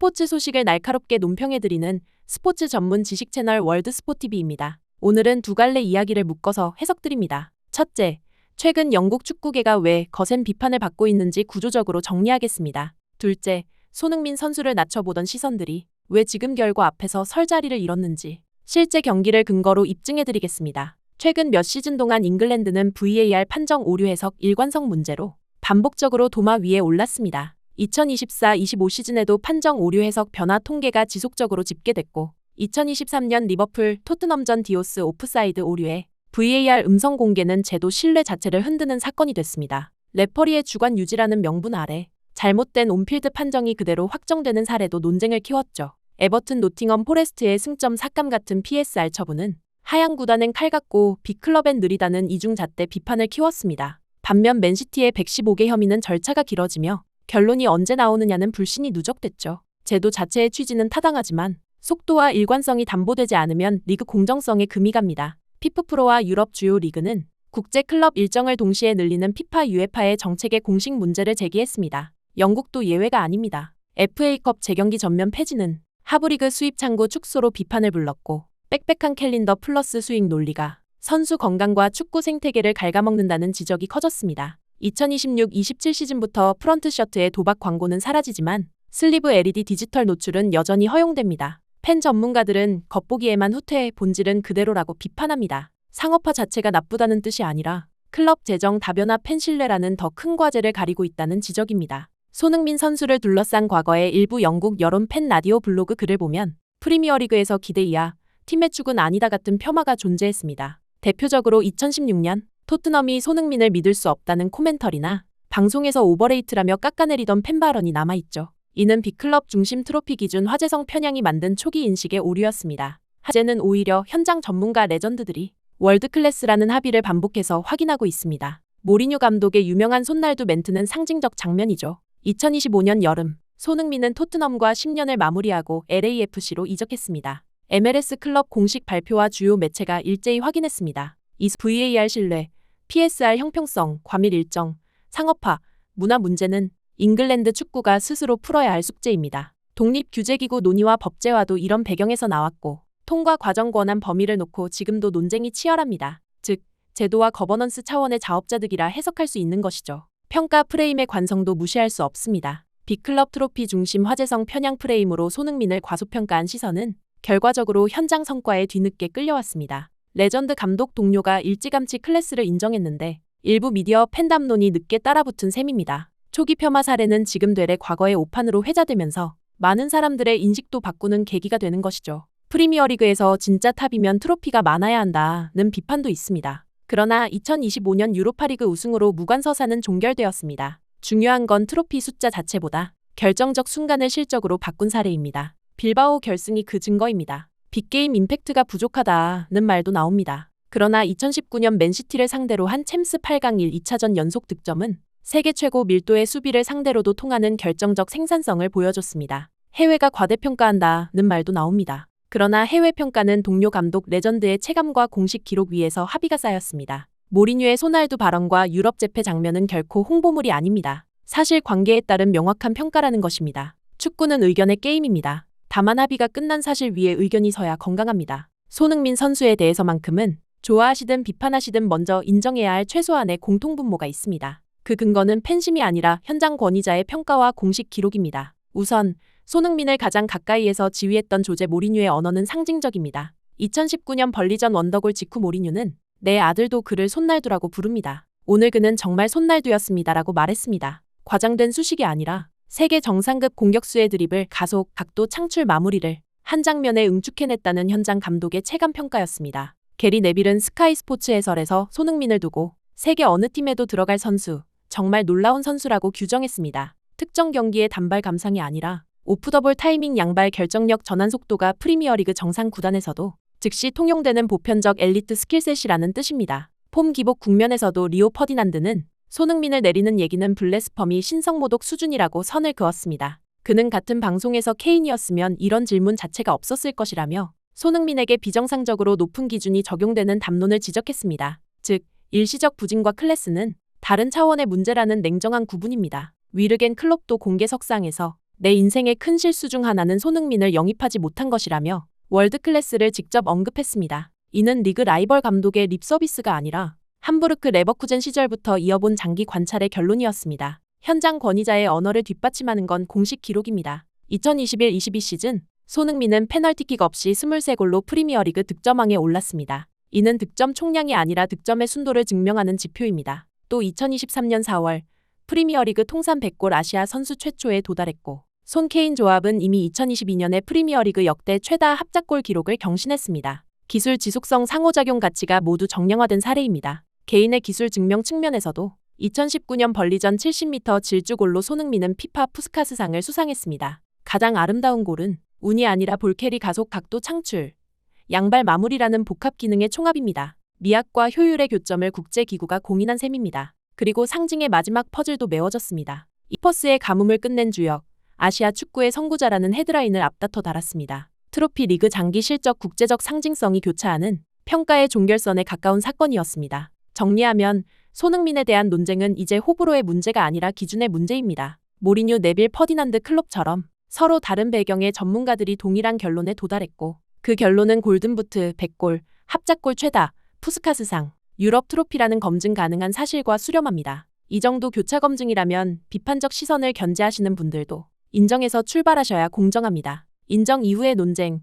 스포츠 소식을 날카롭게 논평해드리는 스포츠 전문 지식 채널 월드 스포티비입니다. 오늘은 두 갈래 이야기를 묶어서 해석드립니다. 첫째, 최근 영국 축구계가 왜 거센 비판을 받고 있는지 구조적으로 정리하겠습니다. 둘째, 손흥민 선수를 낮춰보던 시선들이 왜 지금 결과 앞에서 설 자리를 잃었는지 실제 경기를 근거로 입증해드리겠습니다. 최근 몇 시즌 동안 잉글랜드는 VAR 판정 오류 해석 일관성 문제로 반복적으로 도마 위에 올랐습니다. 2024-25 시즌에도 판정 오류 해석 변화 통계가 지속적으로 집계됐고 2023년 리버풀 토트넘전 디오스 오프사이드 오류에 VAR 음성 공개는 제도 신뢰 자체를 흔드는 사건이 됐습니다. 레퍼리의 주관 유지라는 명분 아래 잘못된 온필드 판정이 그대로 확정되는 사례도 논쟁을 키웠죠. 에버튼 노팅엄 포레스트의 승점 삭감 같은 PSR 처분은 하양 구단은 칼 같고 빅클럽엔 느리다는 이중 잣대 비판을 키웠습니다. 반면 맨시티의 115개 혐의는 절차가 길어지며 결론이 언제 나오느냐는 불신이 누적됐죠. 제도 자체의 취지는 타당하지만 속도와 일관성이 담보되지 않으면 리그 공정성에 금이 갑니다. 피프 프로와 유럽 주요 리그는 국제 클럽 일정을 동시에 늘리는 피파 유에파의 정책의 공식 문제를 제기했습니다. 영국도 예외가 아닙니다. FA컵 재경기 전면 폐지는 하브리그 수입 창구 축소로 비판을 불렀고 빽빽한 캘린더 플러스 스윙 논리가 선수 건강과 축구 생태계를 갉아먹는다는 지적이 커졌습니다. 2026-27 시즌부터 프런트 셔트의 도박 광고는 사라지지만 슬리브 LED 디지털 노출은 여전히 허용됩니다. 팬 전문가들은 겉보기에만 후퇴 본질은 그대로라고 비판합니다. 상업화 자체가 나쁘다는 뜻이 아니라 클럽 재정 다변화 팬 신뢰라는 더 큰 과제를 가리고 있다는 지적입니다. 손흥민 선수를 둘러싼 과거의 일부 영국 여론 팬 라디오 블로그 글을 보면 프리미어리그에서 기대 이하, 팀의 축은 아니다 같은 폄하가 존재했습니다. 대표적으로 2016년 토트넘이 손흥민을 믿을 수 없다는 코멘터리나 방송에서 오버레이트라며 깎아내리던 팬 발언이 남아있죠. 이는 빅클럽 중심 트로피 기준 화재성 편향이 만든 초기 인식의 오류였습니다. 하재는 오히려 현장 전문가 레전드들이 월드클래스라는 합의를 반복해서 확인하고 있습니다. 모리뉴 감독의 유명한 손날두 멘트는 상징적 장면이죠. 2025년 여름 손흥민은 토트넘과 10년을 마무리하고 LAFC로 이적했습니다. MLS 클럽 공식 발표와 주요 매체가 일제히 확인했습니다. 이 VAR 신뢰, PSR 형평성, 과밀 일정, 상업화, 문화 문제는 잉글랜드 축구가 스스로 풀어야 할 숙제입니다. 독립 규제기구 논의와 법제화도 이런 배경에서 나왔고 통과 과정 권한 범위를 놓고 지금도 논쟁이 치열합니다. 즉, 제도와 거버넌스 차원의 자업자득이라 해석할 수 있는 것이죠. 평가 프레임의 관성도 무시할 수 없습니다. 빅클럽 트로피 중심 화제성 편향 프레임으로 손흥민을 과소평가한 시선은 결과적으로 현장 성과에 뒤늦게 끌려왔습니다. 레전드 감독 동료가 일찌감치 클래스를 인정했는데 일부 미디어 팬담론이 늦게 따라붙은 셈입니다. 초기 폄하 사례는 지금 되레 과거의 오판으로 회자되면서 많은 사람들의 인식도 바꾸는 계기가 되는 것이죠. 프리미어리그에서 진짜 탑이면 트로피가 많아야 한다는 비판도 있습니다. 그러나 2025년 유로파리그 우승으로 무관서사는 종결되었습니다. 중요한 건 트로피 숫자 자체보다 결정적 순간을 실적으로 바꾼 사례입니다. 빌바오 결승이 그 증거입니다. 빅게임 임팩트가 부족하다는 말도 나옵니다. 그러나 2019년 맨시티를 상대로 한 챔스 8강 1, 2차전 연속 득점은 세계 최고 밀도의 수비를 상대로도 통하는 결정적 생산성을 보여줬습니다. 해외가 과대평가한다는 말도 나옵니다. 그러나 해외 평가는 동료 감독 레전드의 체감과 공식 기록 위에서 합의가 쌓였습니다. 모리뉴의 소날두 발언과 유럽 재패 장면은 결코 홍보물이 아닙니다. 사실 관계에 따른 명확한 평가라는 것입니다. 축구는 의견의 게임입니다. 다만 합의가 끝난 사실 위에 의견이 서야 건강합니다. 손흥민 선수에 대해서만큼은 좋아하시든 비판하시든 먼저 인정해야 할 최소한의 공통분모가 있습니다. 그 근거는 팬심이 아니라 현장 권위자의 평가와 공식 기록입니다. 우선 손흥민을 가장 가까이에서 지휘했던 조제 모리뉴의 언어는 상징적입니다. 2019년 벌리전 원더골 직후 모리뉴는 내 아들도 그를 손날두라고 부릅니다. 오늘 그는 정말 손날두였습니다라고 말했습니다. 과장된 수식이 아니라 세계 정상급 공격수의 드립을 가속, 각도, 창출 마무리를 한 장면에 응축해냈다는 현장 감독의 체감 평가였습니다. 게리 네빌은 스카이 스포츠 해설에서 손흥민을 두고 세계 어느 팀에도 들어갈 선수, 정말 놀라운 선수라고 규정했습니다. 특정 경기의 단발 감상이 아니라 오프더볼 타이밍 양발 결정력 전환 속도가 프리미어리그 정상 구단에서도 즉시 통용되는 보편적 엘리트 스킬셋이라는 뜻입니다. 폼 기복 국면에서도 리오 퍼디난드는 손흥민을 내리는 얘기는 블레스펌이 신성모독 수준이라고 선을 그었습니다. 그는 같은 방송에서 케인이었으면 이런 질문 자체가 없었을 것이라며 손흥민에게 비정상적으로 높은 기준이 적용되는 담론을 지적했습니다. 즉, 일시적 부진과 클래스는 다른 차원의 문제라는 냉정한 구분입니다. 위르겐 클롭도 공개 석상에서 내 인생의 큰 실수 중 하나는 손흥민을 영입하지 못한 것이라며 월드 클래스를 직접 언급했습니다. 이는 리그 라이벌 감독의 립 서비스가 아니라 함부르크 레버쿠젠 시절부터 이어본 장기 관찰의 결론이었습니다. 현장 권위자의 언어를 뒷받침하는 건 공식 기록입니다. 2021-22 시즌 손흥민은 페널티킥 없이 23골로 프리미어리그 득점왕에 올랐습니다. 이는 득점 총량이 아니라 득점의 순도를 증명하는 지표입니다. 또 2023년 4월 프리미어리그 통산 100골 아시아 선수 최초에 도달했고 손 케인 조합은 이미 2022년에 프리미어리그 역대 최다 합작골 기록을 경신했습니다. 기술 지속성 상호작용 가치가 모두 정량화된 사례입니다. 개인의 기술 증명 측면에서도 2019년 벌리전 70m 질주골로 손흥민은 피파 푸스카스상을 수상했습니다. 가장 아름다운 골은 운이 아니라 볼캐리 가속 각도 창출, 양발 마무리라는 복합 기능의 총합입니다. 미학과 효율의 교점을 국제기구가 공인한 셈입니다. 그리고 상징의 마지막 퍼즐도 메워졌습니다. 이퍼스의 가뭄을 끝낸 주역, 아시아 축구의 선구자라는 헤드라인을 앞다퉈 달았습니다. 트로피 리그 장기 실적 국제적 상징성이 교차하는 평가의 종결선에 가까운 사건이었습니다. 정리하면 손흥민에 대한 논쟁은 이제 호불호의 문제가 아니라 기준의 문제입니다. 모리뉴 네빌 퍼디난드 클롭처럼 서로 다른 배경의 전문가들이 동일한 결론에 도달했고 그 결론은 골든부트 100골, 합작골 최다, 푸스카스상, 유럽 트로피라는 검증 가능한 사실과 수렴합니다. 이 정도 교차 검증이라면 비판적 시선을 견제하시는 분들도 인정해서 출발하셔야 공정합니다. 인정 이후의 논쟁,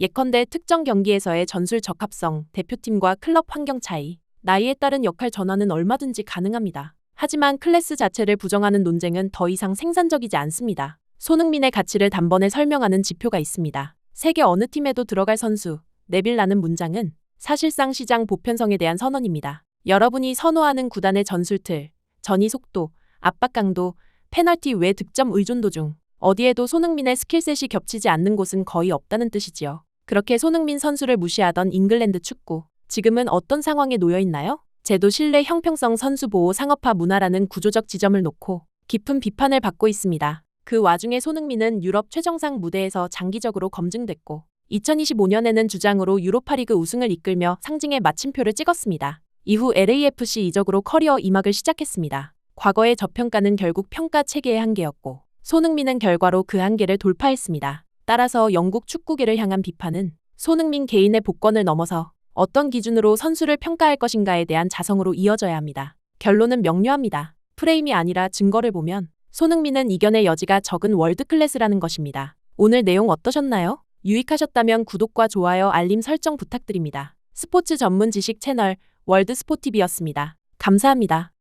예컨대 특정 경기에서의 전술 적합성, 대표팀과 클럽 환경 차이, 나이에 따른 역할 전환은 얼마든지 가능합니다. 하지만 클래스 자체를 부정하는 논쟁은 더 이상 생산적이지 않습니다. 손흥민의 가치를 단번에 설명하는 지표가 있습니다. 세계 어느 팀에도 들어갈 선수, 네빌라는 문장은 사실상 시장 보편성에 대한 선언입니다. 여러분이 선호하는 구단의 전술 틀, 전위 속도, 압박 강도, 페널티 외 득점 의존도 중 어디에도 손흥민의 스킬셋이 겹치지 않는 곳은 거의 없다는 뜻이지요. 그렇게 손흥민 선수를 무시하던 잉글랜드 축구, 지금은 어떤 상황에 놓여 있나요? 제도 신뢰 형평성 선수 보호 상업화 문화라는 구조적 지점을 놓고 깊은 비판을 받고 있습니다. 그 와중에 손흥민은 유럽 최정상 무대에서 장기적으로 검증됐고 2025년에는 주장으로 유로파리그 우승을 이끌며 상징의 마침표를 찍었습니다. 이후 LAFC 이적으로 커리어 이막을 시작했습니다. 과거의 저평가는 결국 평가 체계의 한계였고 손흥민은 결과로 그 한계를 돌파했습니다. 따라서 영국 축구계를 향한 비판은 손흥민 개인의 복권을 넘어서 어떤 기준으로 선수를 평가할 것인가에 대한 자성으로 이어져야 합니다. 결론은 명료합니다. 프레임이 아니라 증거를 보면 손흥민은 이견의 여지가 적은 월드클래스라는 것입니다. 오늘 내용 어떠셨나요? 유익하셨다면 구독과 좋아요, 알림 설정 부탁드립니다. 스포츠 전문 지식 채널 월드스포티비였습니다. 감사합니다.